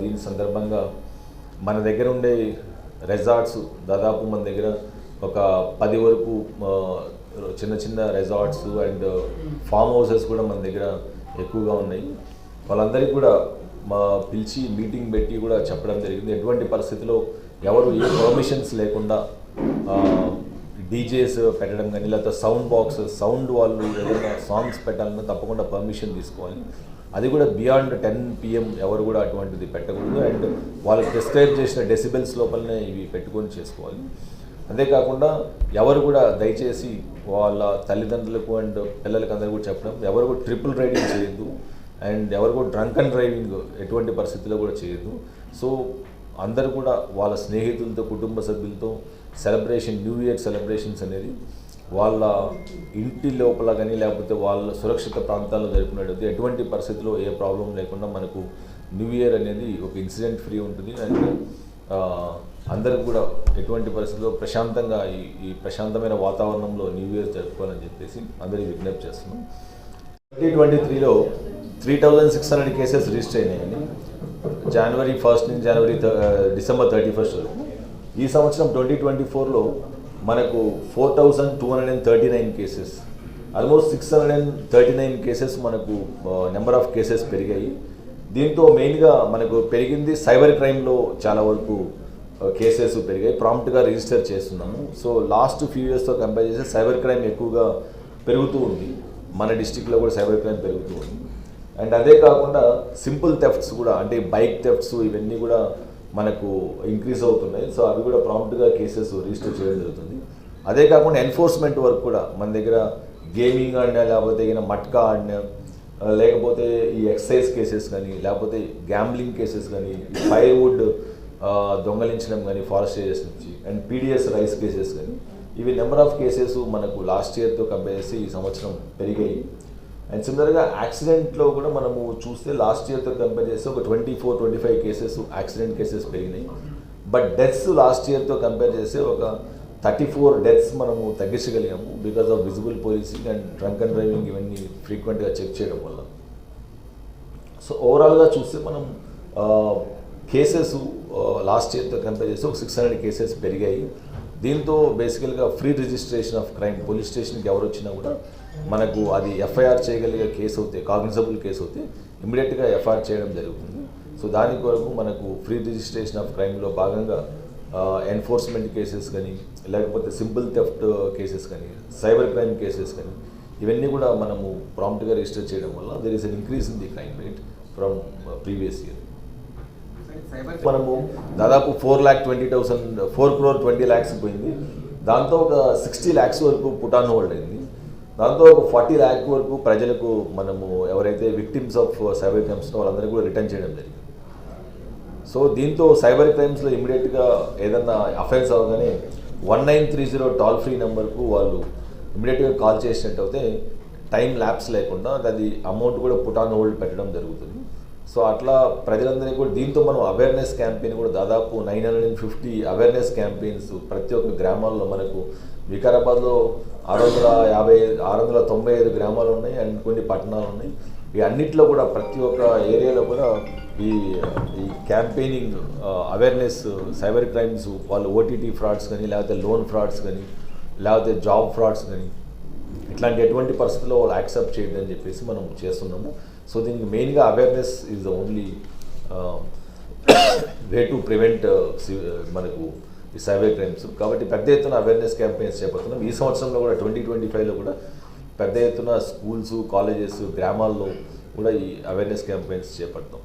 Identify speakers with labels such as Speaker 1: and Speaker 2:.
Speaker 1: దీని సందర్భంగా మన దగ్గర ఉండే రెసార్ట్స్ దాదాపు మన దగ్గర ఒక పది వరకు చిన్న చిన్న రెసార్ట్స్ అండ్ ఫామ్ హౌసెస్ కూడా మన దగ్గర ఎక్కువగా ఉన్నాయి. వాళ్ళందరికీ కూడా మా పిలిచి మీటింగ్ పెట్టి కూడా చెప్పడం జరిగింది. ఎటువంటి పరిస్థితిలో ఎవరు ఏ పర్మిషన్స్ లేకుండా డీజేస్ పెట్టడం కానీ లేకపోతే సౌండ్ బాక్స్ సౌండ్ వాళ్ళు ఏదైనా సాంగ్స్ పెట్టాలన్నా తప్పకుండా పర్మిషన్ తీసుకోవాలి. అది కూడా బియాండ్ టెన్ పిఎం ఎవరు కూడా అటువంటిది పెట్టకూడదు. అండ్ వాళ్ళకి ప్రిస్క్రైబ్ చేసిన డెసిబెల్స్ లోపలనే ఇవి పెట్టుకొని చేసుకోవాలి. అంతేకాకుండా ఎవరు కూడా దయచేసి వాళ్ళ తల్లిదండ్రులకు అండ్ పిల్లలకి అందరూ కూడా చెప్పడం ఎవరు కూడా ట్రిపుల్ రైడింగ్ చేయొద్దు. అండ్ ఎవరు కూడా డ్రంక్ అండ్ డ్రైవింగ్ ఎటువంటి పరిస్థితుల్లో కూడా చేయొద్దు. సో అందరు కూడా వాళ్ళ స్నేహితులతో కుటుంబ సభ్యులతో సెలబ్రేషన్ న్యూ ఇయర్ సెలబ్రేషన్స్ అనేది వాళ్ళ ఇంటి లోపల కానీ లేకపోతే వాళ్ళ సురక్షిత ప్రాంతాల్లో జరుపుకునేది ఎటువంటి పరిస్థితిలో ఏ ప్రాబ్లం లేకుండా మనకు న్యూ ఇయర్ అనేది ఒక ఇన్సిడెంట్ ఫ్రీ ఉంటుంది. అండ్ అందరికి కూడా ఎటువంటి పరిస్థితుల్లో ప్రశాంతంగా ఈ ఈ ప్రశాంతమైన వాతావరణంలో న్యూ ఇయర్ జరుపుకోవాలని చెప్పేసి అందరికీ విజ్ఞప్తి చేస్తున్నాం. ట్వంటీ ట్వంటీ త్రీలో three thousand six hundred cases register అయినాయండి. జనవరి ఫస్ట్ నుంచి జనవరి డిసెంబర్ థర్టీ ఫస్ట్ వరకు. ఈ సంవత్సరం ట్వంటీ ట్వంటీ ఫోర్లో మనకు four thousand two hundred and thirty nine cases almost six hundred and thirty nine cases మనకు నెంబర్ ఆఫ్ కేసెస్ పెరిగాయి. దీంతో మెయిన్గా మనకు పెరిగింది సైబర్ క్రైమ్లో చాలా వరకు కేసెస్ పెరిగాయి. ప్రాంప్ట్గా రిజిస్టర్ చేస్తున్నాము. సో లాస్ట్ ఫ్యూ ఇయర్స్తో కంపేర్ చేస్తే సైబర్ క్రైమ్ ఎక్కువగా పెరుగుతూ ఉంది. మన డిస్టిక్లో కూడా సైబర్ క్రైమ్ పెరుగుతూ ఉంది. అండ్ అదే కాకుండా సింపుల్ థెఫ్ట్స్ కూడా అంటే బైక్ థెఫ్ట్స్ ఇవన్నీ కూడా మనకు ఇంక్రీజ్ అవుతున్నాయి. సో అవి కూడా ప్రాంప్ట్గా కేసెస్ రిజిస్టర్ చేయడం జరుగుతుంది. అదే కాకుండా ఎన్ఫోర్స్మెంట్ వర్క్ కూడా మన దగ్గర గేమింగ్ ఆడినా లేకపోతే ఏదైనా మట్కా ఆడినా లేకపోతే ఈ ఎక్సైజ్ కేసెస్ కానీ లేకపోతే గ్యాంబ్లింగ్ కేసెస్ కానీ ఫైర్వుడ్ దొంగలించడం కానీ ఫారెస్ట్ ఏరియాస్ నుంచి అండ్ పీడిఎస్ రైస్ కేసెస్ కానీ ఇవి నెంబర్ ఆఫ్ కేసెస్ మనకు లాస్ట్ ఇయర్తో కంపేర్ చేసి ఈ సంవత్సరం పెరిగాయి. అండ్ సిమిలర్గా యాక్సిడెంట్లో కూడా మనము చూస్తే లాస్ట్ ఇయర్తో కంపేర్ చేస్తే ఒక twenty four twenty five cases accident cases పెరిగినాయి బట్ డెత్స్ లాస్ట్ ఇయర్తో కంపేర్ చేస్తే ఒక థర్టీ ఫోర్ డెత్స్ మనము తగ్గించగలిగాము because of visible policing and drunk and driving ఇవన్నీ ఫ్రీక్వెంట్గా చెక్ చేయడం వల్ల. సో ఓవరాల్గా చూస్తే మనం కేసెస్ లాస్ట్ ఇయర్తో కంపేర్ చేస్తే ఒక సిక్స్ హండ్రెడ్ కేసెస్ పెరిగాయి. దీంతో బేసికల్గా free registration of crime police స్టేషన్కి ఎవరు వచ్చినా కూడా మనకు అది ఎఫ్ఐఆర్ చేయగలిగే కేసు అవుతే కాగ్నిజబుల్ కేసు అవుతే ఇమీడియట్గా ఎఫ్ఐఆర్ చేయడం జరుగుతుంది. సో దాని కొరకు మనకు ఫ్రీ రిజిస్ట్రేషన్ ఆఫ్ క్రైమ్లో భాగంగా ఎన్ఫోర్స్మెంట్ కేసెస్ కానీ లేకపోతే సింపుల్ థెఫ్ట్ కేసెస్ కానీ సైబర్ క్రైమ్ కేసెస్ కానీ ఇవన్నీ కూడా మనము ప్రాంప్ట్గా రిజిస్టర్ చేయడం వల్ల there is an increase in the crime rate from previous year మనము దాదాపు four lakh twenty thousand four crore twenty lakhs పోయింది. దాంతో ఒక సిక్స్టీ ల్యాక్స్ వరకు పుటాన్ హోల్డ్ అయింది. దాంతో ఒక ఫార్టీ ల్యాక్ వరకు ప్రజలకు మనము ఎవరైతే విక్టిమ్స్ ఆఫ్ సైబర్ క్రైమ్స్ వాళ్ళందరికీ కూడా రిటర్న్ చేయడం జరిగింది. సో దీంతో సైబర్ క్రైమ్స్లో ఇమీడియట్గా ఏదన్నా అఫెన్స్ అవగానే one nine three zero toll free నెంబర్కు వాళ్ళు ఇమీడియట్గా కాల్ చేసినట్టు అయితే టైం ల్యాబ్స్ లేకుండా అది అమౌంట్ కూడా పుట్ ఆన్ హోల్డ్ పెట్టడం జరుగుతుంది. సో అట్లా ప్రజలందరినీ కూడా దీంతో మనం అవేర్నెస్ క్యాంపెయిన్ కూడా దాదాపు nine hundred and fifty awareness campaigns ప్రతి ఒక్క గ్రామాల్లో మనకు వికారాబాద్లో ఆరు వందల యాభై ఆరు వందల తొంభై ఐదు గ్రామాలు ఉన్నాయి అండ్ కొన్ని పట్టణాలు ఉన్నాయి. ఈ అన్నిట్లో కూడా ప్రతి ఒక్క ఏరియాలో కూడా ఈ ఈ క్యాంపెయినింగ్ అవేర్నెస్ సైబర్ క్రైమ్స్ వాళ్ళు ఓటీటీ ఫ్రాడ్స్ కానీ లేకపోతే లోన్ ఫ్రాడ్స్ కానీ లేకపోతే జాబ్ ఫ్రాడ్స్ కానీ ఇట్లాంటి ఎటువంటి పరిస్థితుల్లో వాళ్ళు యాక్సెప్ట్ చేయడం అని చెప్పేసి మనం చేస్తున్నాము. సో దీనికి మెయిన్గా awareness is the only way to prevent మనకు ఈ సైబర్ క్రైమ్స్ కాబట్టి పెద్ద ఎత్తున అవేర్నెస్ క్యాంపెయిన్స్ చేపడుతున్నాం. ఈ సంవత్సరంలో కూడా ట్వంటీ ట్వంటీ ఫైవ్లో కూడా పెద్ద ఎత్తున స్కూల్స్ కాలేజెస్ గ్రామాల్లో కూడా ఈ అవేర్నెస్ క్యాంపెయిన్స్ చేపడతాం.